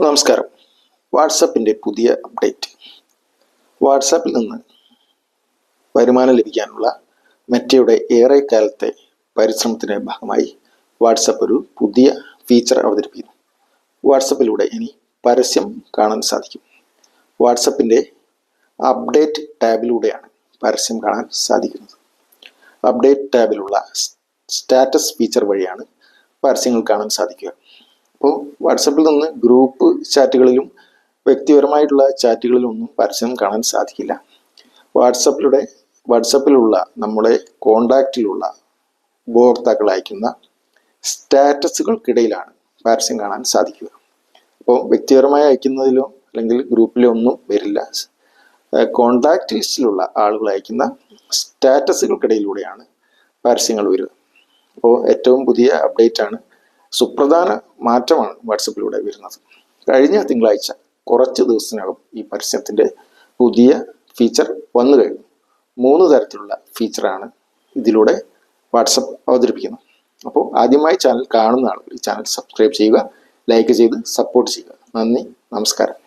നമസ്കാരം. വാട്സപ്പിന്റെ പുതിയ അപ്ഡേറ്റ്. വാട്സാപ്പിൽ നിന്ന് വരുമാനം ലഭിക്കാനുള്ള മെറ്റയുടെ ഏറെക്കാലത്തെ പരിശ്രമത്തിന്റെ ഭാഗമായി വാട്സപ്പ് ഒരു പുതിയ ഫീച്ചർ അവതരിപ്പിക്കുന്നു. വാട്സപ്പിലൂടെ ഇനി പരസ്യം കാണാൻ സാധിക്കും. വാട്സപ്പിന്റെ അപ്ഡേറ്റ് ടാബിലൂടെയാണ് പരസ്യം കാണാൻ സാധിക്കുന്നത്. അപ്ഡേറ്റ് ടാബിലുള്ള സ്റ്റാറ്റസ് ഫീച്ചർ വഴിയാണ് പരസ്യങ്ങൾ കാണാൻ സാധിക്കുക. അപ്പോൾ വാട്സപ്പിൽ നിന്ന് ഗ്രൂപ്പ് ചാറ്റുകളിലും വ്യക്തിപരമായിട്ടുള്ള ചാറ്റുകളിലും ഒന്നും പരസ്യം കാണാൻ സാധിക്കില്ല. വാട്സപ്പിലൂടെ വാട്സപ്പിലുള്ള നമ്മുടെ കോണ്ടാക്റ്റിലുള്ള ഉപഭോക്താക്കൾ അയക്കുന്ന സ്റ്റാറ്റസുകൾക്കിടയിലാണ് പരസ്യം കാണാൻ സാധിക്കുക. അപ്പോൾ വ്യക്തിപരമായി അയക്കുന്നതിലോ അല്ലെങ്കിൽ ഗ്രൂപ്പിലോ ഒന്നും വരില്ല. കോണ്ടാക്ട് ലിസ്റ്റിലുള്ള ആളുകൾ അയക്കുന്ന സ്റ്റാറ്റസുകൾക്കിടയിലൂടെയാണ് പരസ്യങ്ങൾ വരിക. അപ്പോൾ ഏറ്റവും പുതിയ അപ്ഡേറ്റ് ആണ് സുപ്രധാന മാറ്റമാണ് വാട്സപ്പിലൂടെ വരുന്നത്. കഴിഞ്ഞ തിങ്കളാഴ്ച കുറച്ച് ദിവസത്തിനകം ഈ പരസ്യത്തിന്റെ പുതിയ ഫീച്ചർ വന്നു കഴിഞ്ഞു. മൂന്ന് തരത്തിലുള്ള ഫീച്ചറാണ് ഇതിലൂടെ വാട്സപ്പ് അവതരിപ്പിക്കുന്നത്. അപ്പോൾ ആദ്യമായി ചാനൽ കാണുന്ന ആളുകൾ ഈ ചാനൽ സബ്സ്ക്രൈബ് ചെയ്യുക ലൈക്ക് ചെയ്ത് സപ്പോർട്ട് ചെയ്യുക. നന്ദി നമസ്കാരം.